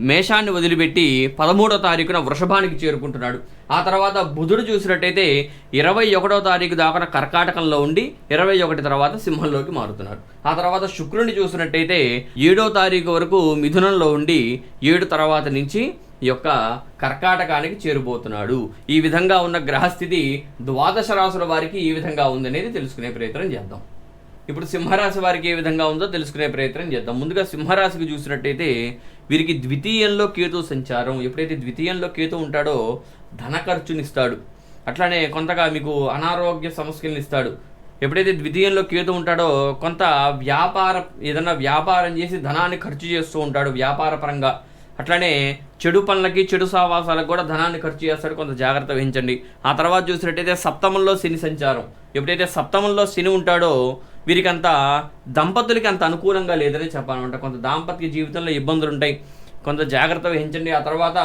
మేషాన్ని వదిలిపెట్టి పదమూడో తారీఖున వృషభానికి చేరుకుంటున్నాడు. ఆ తర్వాత బుధుడు చూసినట్టయితే ఇరవై ఒకటో తారీఖు దాకా కర్కాటకంలో ఉండి ఇరవై ఒకటి తర్వాత సింహంలోకి మారుతున్నాడు. ఆ తర్వాత శుక్రుని చూసినట్టయితే ఏడో తారీఖు వరకు మిథునంలో ఉండి ఏడు తర్వాత నుంచి ఈ యొక్క కర్కాటకానికి చేరుబోతున్నాడు. ఈ విధంగా ఉన్న గ్రహస్థితి ద్వాదశ రాసుల వారికి ఈ విధంగా ఉందనేది తెలుసుకునే ప్రయత్నం చేద్దాం. ఇప్పుడు సింహరాశి వారికి ఏ విధంగా ఉందో తెలుసుకునే ప్రయత్నం చేద్దాం. ముందుగా సింహరాశికి చూసినట్టయితే వీరికి ద్వితీయంలో కేతు సంచారం. ఎప్పుడైతే ద్వితీయంలో కేతు ఉంటాడో ధన ఖర్చునిస్తాడు అట్లానే కొంతగా మీకు అనారోగ్య సమస్యలను ఇస్తాడు. ఎప్పుడైతే ద్వితీయంలో కేతు ఉంటాడో కొంత వ్యాపార ఏదైనా వ్యాపారం చేసి ధనాన్ని ఖర్చు చేస్తూ ఉంటాడు వ్యాపార పరంగా అట్లానే చెడు పనులకి చెడు సావాసాలకు కూడా ధనాన్ని ఖర్చు చేస్తాడు. కొంత జాగ్రత్త వహించండి. ఆ తర్వాత చూసినట్టయితే సప్తమంలో శని సంచారం. ఎప్పుడైతే సప్తమంలో శని ఉంటాడో వీరికి అంత దంపతులకి అంత అనుకూలంగా లేదని చెప్పాలన్నమాట కొంత దాంపత్య జీవితంలో ఇబ్బందులు ఉంటాయి కొంత జాగ్రత్త వహించండి. ఆ తర్వాత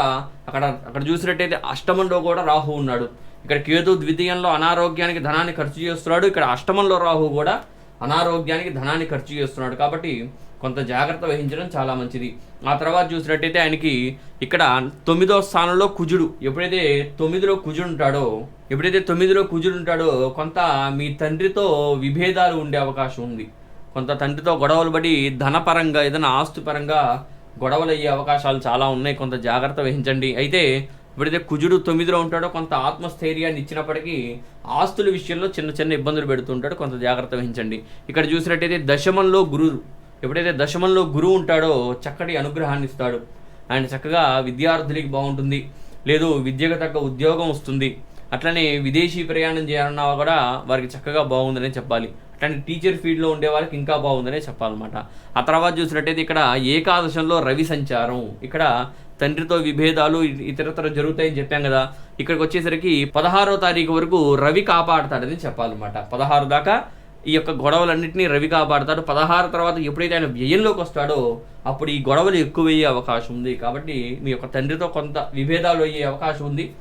అక్కడ అక్కడ చూసినట్టయితే అష్టమంలో కూడా రాహు ఉన్నాడు. ఇక్కడ కేతు ద్వితీయంలో అనారోగ్యానికి ధనాన్ని ఖర్చు చేస్తున్నాడు. ఇక్కడ అష్టమంలో రాహు కూడా అనారోగ్యానికి ధనాన్ని ఖర్చు చేస్తున్నాడు. కాబట్టి కొంత జాగ్రత్త వహించడం చాలా మంచిది. ఆ తర్వాత చూసినట్టయితే ఆయనకి ఇక్కడ తొమ్మిదో స్థానంలో కుజుడు. ఎప్పుడైతే తొమ్మిదిలో కుజుడు ఉంటాడో ఎప్పుడైతే తొమ్మిదిలో కుజుడు ఉంటాడో కొంత మీ తండ్రితో విభేదాలు ఉండే అవకాశం ఉంది. కొంత తండ్రితో గొడవలు పడి ధనపరంగా ఏదైనా ఆస్తి పరంగా గొడవలు అయ్యే అవకాశాలు చాలా ఉన్నాయి. కొంత జాగ్రత్త వహించండి. అయితే ఎప్పుడైతే కుజుడు తొమ్మిదిలో ఉంటాడో కొంత ఆత్మస్థైర్యాన్ని ఇచ్చినప్పటికీ ఆస్తుల విషయంలో చిన్న చిన్న ఇబ్బందులు పెడుతుంటాడు కొంత జాగ్రత్త వహించండి. ఇక్కడ చూసినట్టయితే దశమంలో గురువు ఎప్పుడైతే దశమంలో గురువు ఉంటాడో చక్కటి అనుగ్రహాన్ని ఇస్తాడు. ఆయన చక్కగా విద్యార్థులకి బాగుంటుంది. లేదు విద్యకు తగ్గ ఉద్యోగం వస్తుంది. అట్లనే విదేశీ ప్రయాణం చేయాలన్నా కూడా వారికి చక్కగా బాగుందనే చెప్పాలి. అట్లాంటి టీచర్ ఫీల్డ్లో ఉండే వారికి ఇంకా బాగుందనే చెప్పాలన్నమాట. ఆ తర్వాత చూసినట్టయితే ఇక్కడ ఏకాదశంలో రవి సంచారం. ఇక్కడ తండ్రితో విభేదాలు ఇ- ఇతరతర జరుగుతాయని చెప్పాం కదా. ఇక్కడికి వచ్చేసరికి పదహారో తారీఖు వరకు రవి కాపాడతాడని చెప్పాలన్నమాట. పదహారు దాకా ఈ యొక్క గొడవలన్నింటినీ రవి కాపాడతాడు. పదహారు తర్వాత ఎప్పుడైతే ఆయన వ్యయంలోకి వస్తాడో అప్పుడు ఈ గొడవలు ఎక్కువయ్యే అవకాశం ఉంది. కాబట్టి మీ యొక్క తండ్రితో కొంత విభేదాలు అయ్యే అవకాశం ఉంది.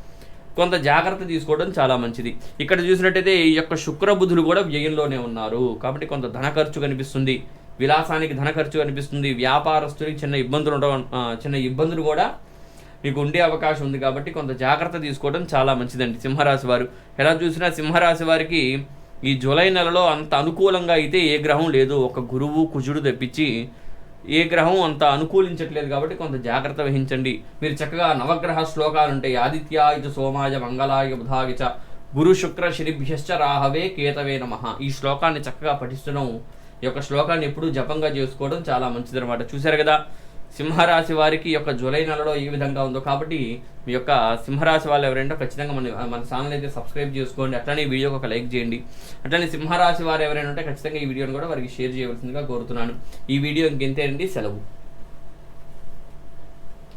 కొంత జాగ్రత్త తీసుకోవడం చాలా మంచిది. ఇక్కడ చూసినట్టయితే ఈ యొక్క శుక్రబుధులు కూడా వ్యయంలోనే ఉన్నారు. కాబట్టి కొంత ధన ఖర్చు కనిపిస్తుంది. విలాసానికి ధన ఖర్చు అనిపిస్తుంది. వ్యాపారస్తులకి చిన్న ఇబ్బందులు ఉండడం చిన్న ఇబ్బందులు కూడా మీకు ఉండే అవకాశం ఉంది కాబట్టి కొంత జాగ్రత్త తీసుకోవడం చాలా మంచిదండి సింహరాశి వారు. ఎలా చూసినా సింహరాశి వారికి ఈ జూలై నెలలో అంత అనుకూలంగా అయితే ఏ గ్రహం లేదు. ఒక గురువు కుజుడు తెప్పించి ఏ గ్రహం అంత అనుకూలించట్లేదు కాబట్టి కొంత జాగ్రత్త వహించండి. మీరు చక్కగా నవగ్రహ శ్లోకాలు ఉంటాయి. ఆదిత్యాయుజ సోమాయ మంగళాయ బుధాగిచ గురు శుక్ర శనిభ్యశ్చ రాహవే కేతవే నమ. ఈ శ్లోకాన్ని చక్కగా పఠించడం ఈ యొక్క శ్లోకాన్ని ఎప్పుడూ జపంగా చేసుకోవడం చాలా మంచిదన్నమాట. చూశారు కదా సింహరాశి వారికి యొక్క జూలై నెలలో ఏ విధంగా ఉందో కాబట్టి మీ యొక్క సింహరాశి వాళ్ళు ఎవరైనా ఖచ్చితంగా మన మన ఛానల్ అయితే సబ్స్క్రైబ్ చేసుకోండి. అట్లనే ఈ వీడియోకి ఒక లైక్ చేయండి. అట్లనే సింహరాశి వారు ఎవరైనా ఉంటే ఖచ్చితంగా ఈ వీడియోని కూడా వారికి షేర్ చేయవలసిందిగా కోరుతున్నాను. ఈ వీడియో ఇంకెంతే అండి సెలవు.